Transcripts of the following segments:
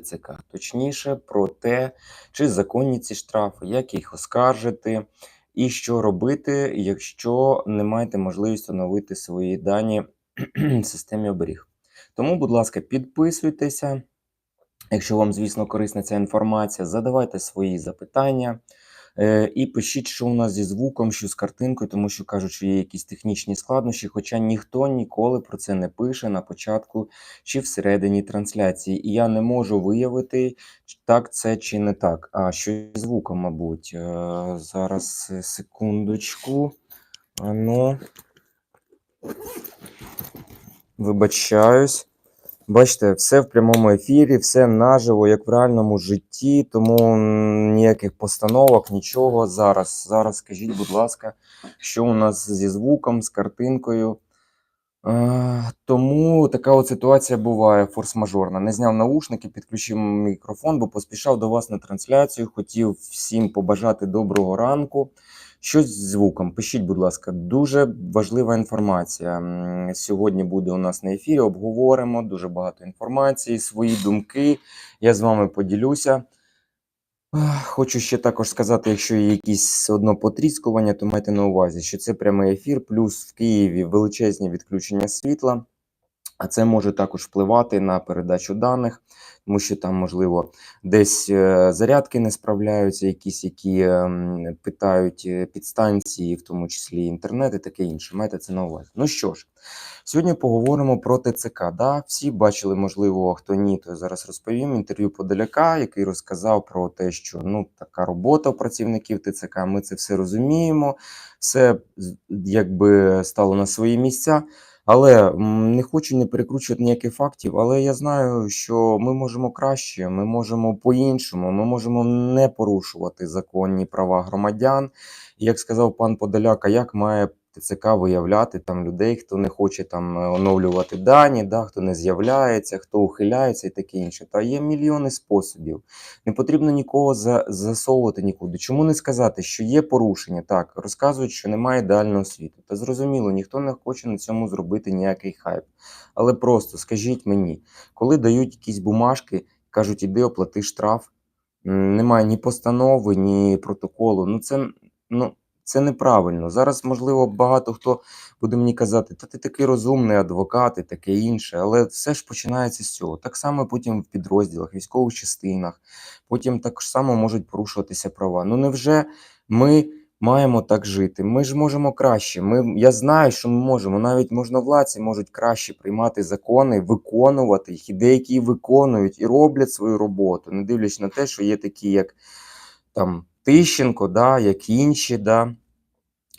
ТЦК, точніше про те, чи законні ці штрафи, як їх оскаржити, і що робити, якщо не маєте можливість оновити свої дані в системі оберіг. Тому, будь ласка, підписуйтеся. Якщо вам, звісно, корисна ця інформація, задавайте свої запитання. Е, І пишіть, що у нас зі звуком, що з картинкою, тому що кажуть, що є якісь технічні складнощі, хоча ніхто ніколи про це не пише на початку чи всередині трансляції. І я не можу виявити, так це чи не так. А що зі звуком, мабуть. Е, Зараз е, секундочку. Ану. Вибачаюсь. Бачите, все в прямому ефірі, все наживо, як в реальному житті, тому ніяких постановок, нічого. Зараз, зараз скажіть, будь ласка, що у нас зі звуком, з картинкою. Тому така от ситуація буває форс-мажорна. Не зняв наушники, підключив мікрофон, бо поспішав до вас на трансляцію. Хотів всім побажати доброго ранку. Щось з звуком, пишіть, будь ласка, дуже важлива інформація. Сьогодні буде у нас на ефірі. Обговоримо дуже багато інформації, свої думки. Я з вами поділюся. Хочу ще також сказати, якщо є якісь одно потріскування, то майте на увазі, що це прямий ефір, плюс в Києві величезні відключення світла. А це може також впливати на передачу даних, тому що там, можливо, десь е, зарядки не справляються, якісь, які ем, питають е, підстанції, в тому числі інтернет і таке інше. Майте це на увазі. Ну що ж, сьогодні поговоримо про ТЦК. Да? Всі бачили, можливо, хто ні, то я зараз розповім інтерв'ю Подоляка, який розказав про те, що ну така робота у працівників ТЦК. Ми це все розуміємо, все якби стало на свої місця. Але не хочу не перекручувати ніяких фактів, але я знаю, що ми можемо краще, ми можемо по-іншому, ми можемо не порушувати законні права громадян. Як сказав пан Подоляка, як має ТЦК виявляти там людей, хто не хоче там е, оновлювати дані, да, хто не з'являється, хто ухиляється і таке інше. Та є мільйони способів. Не потрібно нікого за, засовувати нікуди. Чому не сказати, що є порушення? Так, розказують, що немає ідеального світу. Та зрозуміло, ніхто не хоче на цьому зробити ніякий хайп. Але просто скажіть мені, коли дають якісь бумажки, кажуть, іди оплати штраф, немає ні постанови, ні протоколу. Ну це ну. Це неправильно. Зараз, можливо, багато хто буде мені казати, та ти такий розумний адвокат і таке інше, але все ж починається з цього. Так само потім в підрозділах, військових частинах, потім так само можуть порушуватися права. Ну невже ми маємо так жити? Ми ж можемо краще. Ми, я знаю, що ми можемо. Навіть можновладці можуть краще приймати закони, виконувати їх, і деякі виконують і роблять свою роботу, не дивлячись на те, що є такі, як там Тищенко, да, як інші, да.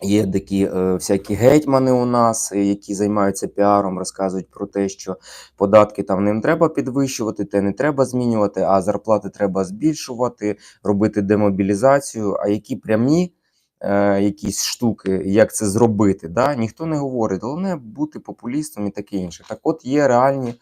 Є такі е, всякі гетьмани у нас, е, які займаються піаром, розказують про те, що податки там не треба підвищувати, те не треба змінювати, а зарплати треба збільшувати, робити демобілізацію. А які прямі е, якісь штуки, як це зробити, да? ніхто не говорить. Головне бути популістом і таке інше. Так от є реальні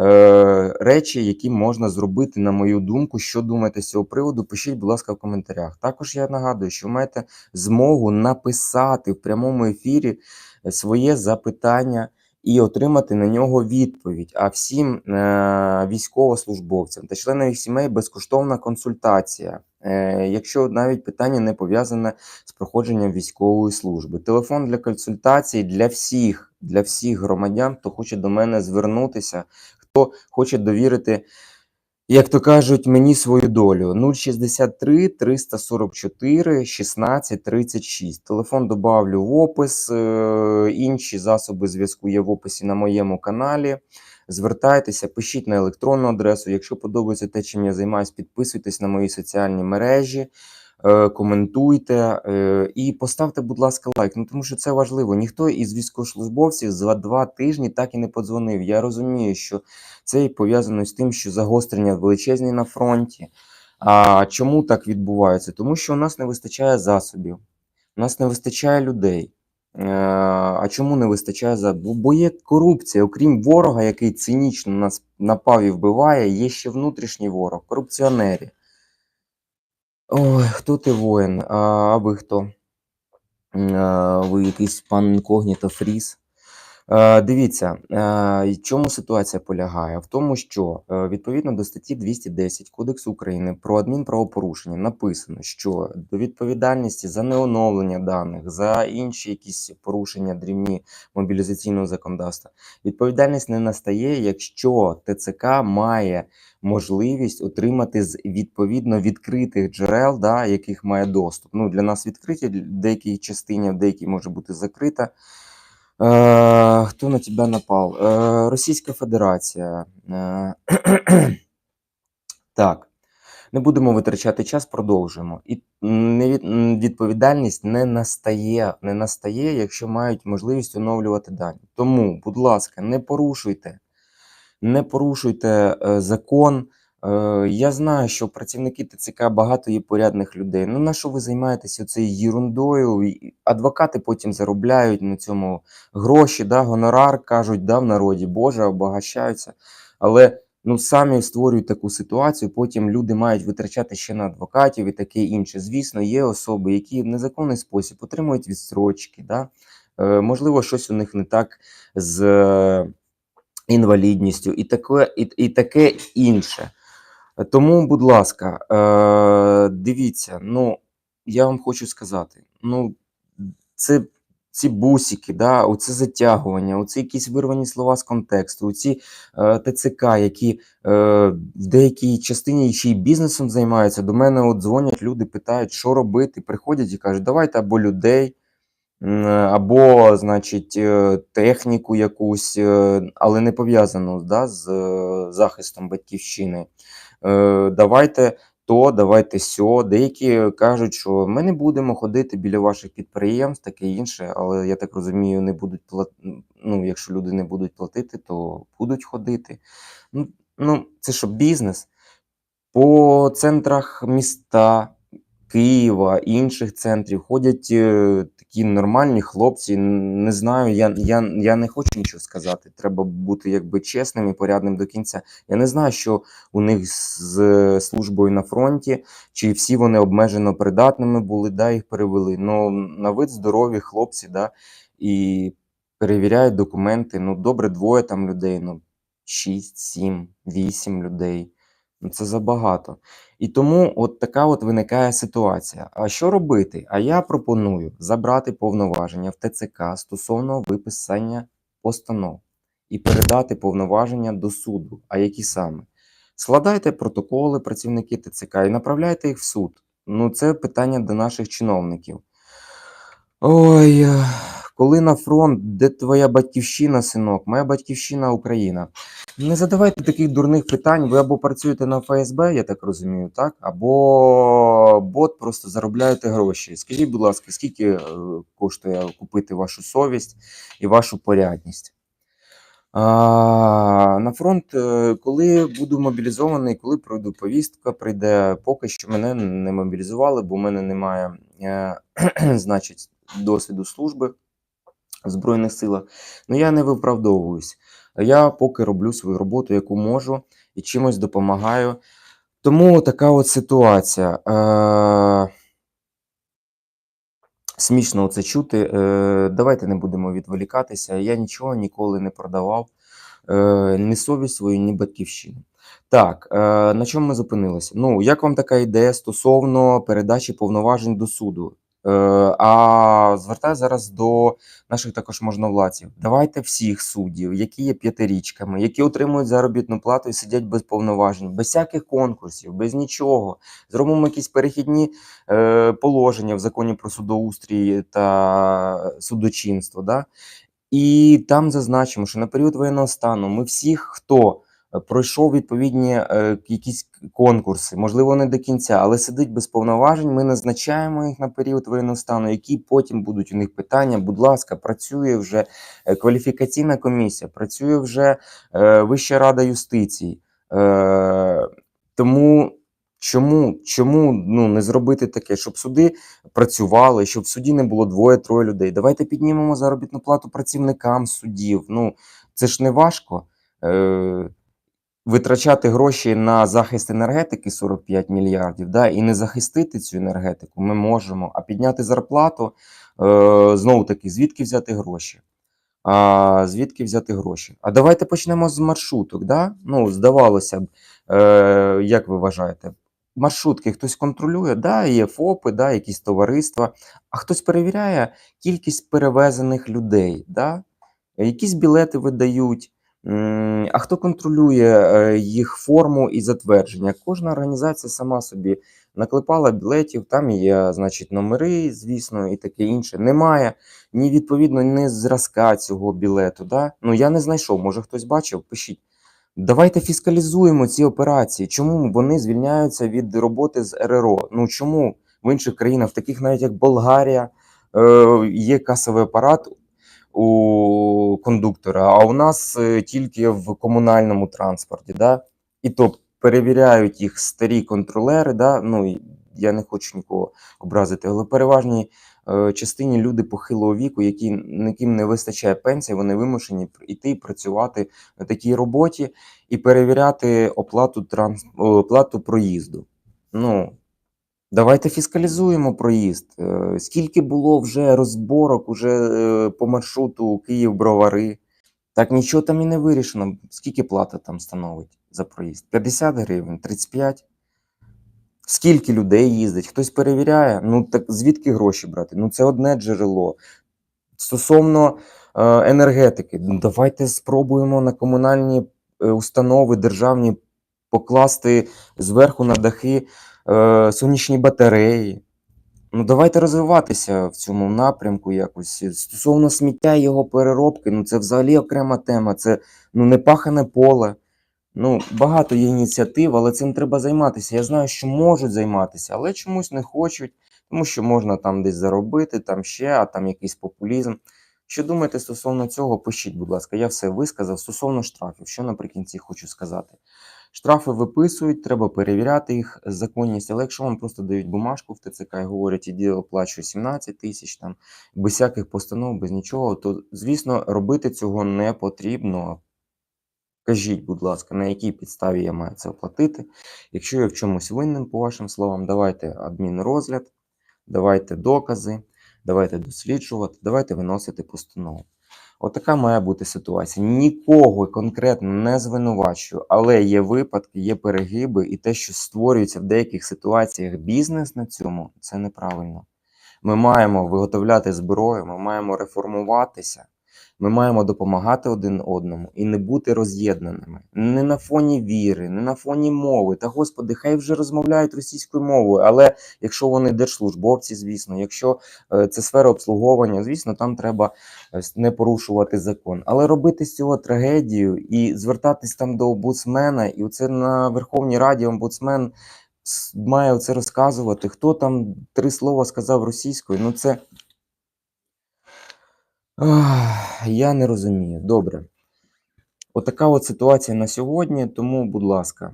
е, речі, які можна зробити, на мою думку. Що думаєте з цього приводу? Пишіть, будь ласка, в коментарях. Також я нагадую, що ви маєте змогу написати в прямому ефірі е, своє запитання і отримати на нього відповідь. А всім е, військовослужбовцям та членам їх сімей безкоштовна консультація. Е, якщо навіть питання не пов'язане з проходженням військової служби. Телефон для консультацій для всіх, для всіх громадян, хто хоче до мене звернутися, хто хоче довірити як то кажуть, мені свою долю 063 344 16 36. Телефон добавлю в опис. е, Інші засоби зв'язку є в описі на моєму каналі. Звертайтеся, пишіть на електронну адресу. Якщо подобається те, чим я займаюся, підписуйтесь на мої соціальні мережі, коментуйте е, і поставте, будь ласка, лайк. Ну тому що це важливо. Ніхто із військовослужбовців за два тижні так і не подзвонив. Я розумію, що це і пов'язано з тим, що загострення величезні на фронті. А чому так відбувається? Тому що у нас не вистачає засобів, у нас не вистачає людей. Е, А чому не вистачає? Бо- Бо є корупція, окрім ворога, який цинічно нас напав і вбиває, є ще внутрішній ворог, корупціонери. Ой, хто ти воїн? А, а хто? А, Ви якийсь пан інкогніто фріз. Е, Дивіться, е, чому ситуація полягає? В тому, що е, відповідно до статті 210 Кодексу України про адмінправопорушення написано, що до відповідальності за неоновлення даних, за інші якісь порушення дрібні мобілізаційного законодавства, відповідальність не настає, якщо ТЦК має можливість отримати з відповідно відкритих джерел, да, яких має доступ. Ну, для нас відкриті, в деякій частині, в деякій може бути закрита. Е, Хто на тебе напав? Е, Російська Федерація. Е, Так, не будемо витрачати час, продовжуємо. І відповідальність не настає, не настає, якщо мають можливість оновлювати дані. Тому, будь ласка, не порушуйте, не порушуйте закон. Е, я знаю, що працівники ТЦК багато є порядних людей. Ну на що ви займаєтеся цією єрундою? Адвокати потім заробляють на цьому гроші, да, гонорар кажуть, да, в народі, Боже, обагащаються. Але ну самі створюють таку ситуацію. Потім люди мають витрачати ще на адвокатів і таке інше. Звісно, є особи, які в незаконний спосіб отримують відстрочки. Да? Е, можливо, щось у них не так з е, інвалідністю, і таке, і, і таке інше. Тому, будь ласка, е, дивіться, ну я вам хочу сказати: ну, це ці бусики, да, оце затягування, оці якісь вирвані слова з контексту, оці е, ТЦК, які е, в деякій частині ще й бізнесом займаються. До мене от дзвонять люди, питають, що робити. Приходять і кажуть, давайте або людей. Або, значить, техніку якусь, але не пов'язану да, з захистом батьківщини. Е, Давайте то, давайте сьо. Деякі кажуть, що ми не будемо ходити біля ваших підприємств, таке інше, але я так розумію, не будуть платити. Ну, якщо люди не будуть платити, то будуть ходити. Ну, ну це що, бізнес? По центрах міста, Києва, інших центрів ходять е, такі нормальні хлопці. Не знаю, я, я, я не хочу нічого сказати. Треба бути якби чесним і порядним до кінця. Я не знаю, що у них з службою на фронті, чи всі вони обмежено придатними були, да, їх перевели. Ну, на вид здорові хлопці, да, і перевіряють документи. Ну, добре, двоє там людей, ну, 6, 7, 8 людей. Ну, це забагато. І тому от така от виникає ситуація. А що робити? А я пропоную забрати повноваження в ТЦК стосовно виписання постанов і передати повноваження до суду. А які саме? Складайте протоколи працівники ТЦК і направляйте їх в суд. Ну, це питання до наших чиновників. Ой, коли на фронт, де твоя батьківщина, синок? Моя батьківщина Україна. Не задавайте таких дурних питань. Ви або працюєте на ФСБ, я так розумію, так? Або бот просто заробляєте гроші. Скажіть, будь ласка, скільки е, коштує купити вашу совість і вашу порядність? А, на фронт, е, коли буду мобілізований, коли пройду повістка, прийде, поки що мене не мобілізували, бо в мене немає, е, значить, досвіду служби в Збройних силах. Ну я не виправдовуюсь. Я поки роблю свою роботу, яку можу, і чимось допомагаю. Тому така от ситуація. Е, смішно це чути. Е, давайте не будемо відволікатися. Я нічого ніколи не продавав, е, ні совість свою, ні батьківщину. Так, е, на чому ми зупинилися? Ну, як вам така ідея стосовно передачі повноважень до суду? Е, а звертаю зараз до наших також можновладців. Давайте всіх суддів, які є п'ятирічками, які отримують заробітну плату і сидять без повноважень, без всяких конкурсів, без нічого. Зробимо якісь перехідні е, положення в законі про судоустрій та судочинство. Да? І там зазначимо, що на період воєнного стану ми всіх, хто пройшов відповідні е, якісь конкурси, можливо, не до кінця, але сидить без повноважень. Ми назначаємо їх на період воєнного стану, які потім будуть у них питання. Будь ласка, працює вже е, кваліфікаційна комісія, працює вже е, Вища рада юстиції. Тому чому, чому ну, не зробити таке, щоб суди працювали, щоб в суді не було двоє-троє людей? Давайте піднімемо заробітну плату працівникам судів. Ну це ж не важко. Витрачати гроші на захист енергетики 45 мільярдів, да, і не захистити цю енергетику ми можемо, а підняти зарплату е, знову таки, звідки взяти гроші? А звідки взяти гроші? А давайте почнемо з маршруток. Да? Ну, здавалося б, е, як ви вважаєте, маршрутки хтось контролює, да, є ФОПи, да, якісь товариства, а хтось перевіряє кількість перевезених людей, да? якісь білети видають. А хто контролює е, їх форму і затвердження? Кожна організація сама собі наклепала білетів, там є, значить, номери, звісно, і таке інше. Немає ні відповідно ні зразка цього білету. Да? Ну я не знайшов, може хтось бачив, пишіть. Давайте фіскалізуємо ці операції. Чому вони звільняються від роботи з РРО? Ну чому в інших країнах, таких навіть як Болгарія, е, є касовий апарат у кондуктора, а у нас е, тільки в комунальному транспорті. Да? І то перевіряють їх старі контролери. Да? Ну, я не хочу нікого образити, але переважній е, частині люди похилого віку, які яким не вистачає пенсії, вони вимушені йти працювати на такій роботі і перевіряти оплату транс... оплату проїзду. Ну, давайте фіскалізуємо проїзд. Е, Скільки було вже розборок уже е, по маршруту Київ-Бровари? Так нічого там і не вирішено. Скільки плата там становить за проїзд? 50 гривень, 35? Скільки людей їздить? Хтось перевіряє? Ну так звідки гроші брати? Ну це одне джерело. Стосовно е, енергетики, ну, давайте спробуємо на комунальні установи державні покласти зверху на дахи е, сонячні батареї. Ну, давайте розвиватися в цьому напрямку якось. Стосовно сміття і його переробки, ну це взагалі окрема тема. Це ну не пахане поле. Ну, багато є ініціатив, але цим треба займатися. Я знаю, що можуть займатися, але чомусь не хочуть, тому що можна там десь заробити, там ще, а там якийсь популізм. Що думаєте стосовно цього, пишіть, будь ласка, я все висказав. Стосовно штрафів, що наприкінці хочу сказати. Штрафи виписують, треба перевіряти їх законність, але якщо вам просто дають бумажку в ТЦК і говорять, іди оплачуй 17 тисяч, там, без всяких постанов, без нічого, то, звісно, робити цього не потрібно. Кажіть, будь ласка, на якій підставі я маю це оплатити. Якщо я в чомусь винен, по вашим словам, давайте адмінрозгляд, давайте докази, давайте досліджувати, давайте виносити постанову. Отака має бути ситуація. Нікого конкретно не звинувачую, але є випадки, є перегиби, і те, що створюється в деяких ситуаціях бізнес на цьому, це неправильно. Ми маємо виготовляти зброю, ми маємо реформуватися. Ми маємо допомагати один одному і не бути роз'єднаними. Не на фоні віри, не на фоні мови. Та господи, хай вже розмовляють російською мовою. Але якщо вони держслужбовці, звісно, якщо е, це сфера обслуговування, звісно, там треба е, не порушувати закон. Але робити з цього трагедію і звертатись там до омбудсмена, і оце на Верховній Раді омбудсмен має це розказувати. Хто там три слова сказав російською? Ну це. Я не розумію. Добре. Отака от ситуація на сьогодні. Тому, будь ласка,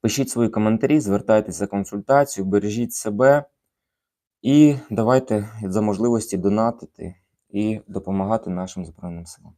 пишіть свої коментарі, звертайтеся за консультацію, бережіть себе і давайте за можливості донатити і допомагати нашим Збройним силам.